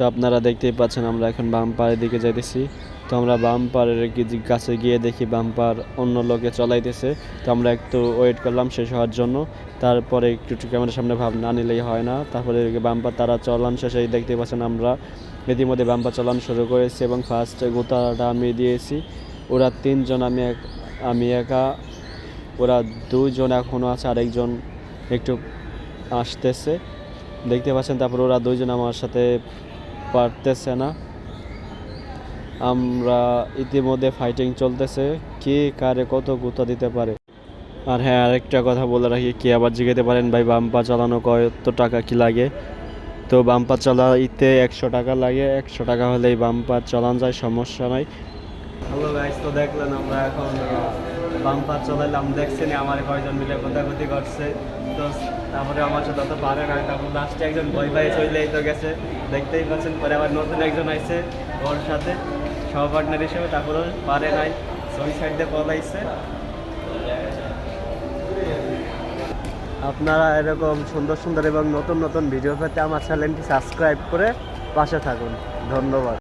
তো আপনারা দেখতেই পাচ্ছেন আমরা এখন বাম্পারের দিকে যাইতেছি। তো আমরা বাম্পারের কাছে গিয়ে দেখি বাম্পার অন্য লোকে চলাইতেছে। তো আমরা একটু ওয়েট করলাম শেষ হওয়ার জন্য। তারপরে একটু ক্যামেরার সামনে ভাব না নিলেই হয় না। তারপরে বাম্পার তারা চলান শেষে দেখতে পাচ্ছেন আমরা। ইতিমধ্যে বাম্পার চালান শুরু করেছি এবং ফার্স্ট গোতাটা আমি দিয়েছি। ওরা তিনজন, আমি এক, আমি একা। ওরা দুইজন এখনও আছে, আরেকজন একটু আসতেছে। দেখতে পাচ্ছেন তারপর ওরা দুইজন আমার সাথে পারতেছে না। আমরা ইতিমধ্যে ফাইটিং চলতেছে। কে কারে কত গুতা দিতে পারে? আর হ্যাঁ আরেকটা কথা বলে রাখি, কে আবার জিগাতে পারেন? ভাই বাম্পা চালানো কত টাকা কি লাগে? তো বাম্পার চালাইতে একশো টাকা লাগে। একশো টাকা হলেই বাম্পার চালান যায়, সমস্যা নাই। হ্যালো গাইস তো দেখলেন আমরা এখন বাম্পার চালাইলাম। দেখছেন আমার কয়জন মিলে কোথাকুতি করছে। তো তারপরে আমার সাথে অত পারে না তারপর লাস্টে একজন ভয় পায়ে, চলেই তো গেছে। দেখতেই পাচ্ছেন, পরে আবার নতুন একজন আইছে ওর সাথে, সহ পার্টনার হিসেবে তারপরে পারে নাই, ওই সাইড পলাইছে। আপনারা এরকম সুন্দর সুন্দর এবং নতুন নতুন ভিডিও পেতে আমার চ্যানেলটি সাবস্ক্রাইব করে পাশে থাকুন। ধন্যবাদ।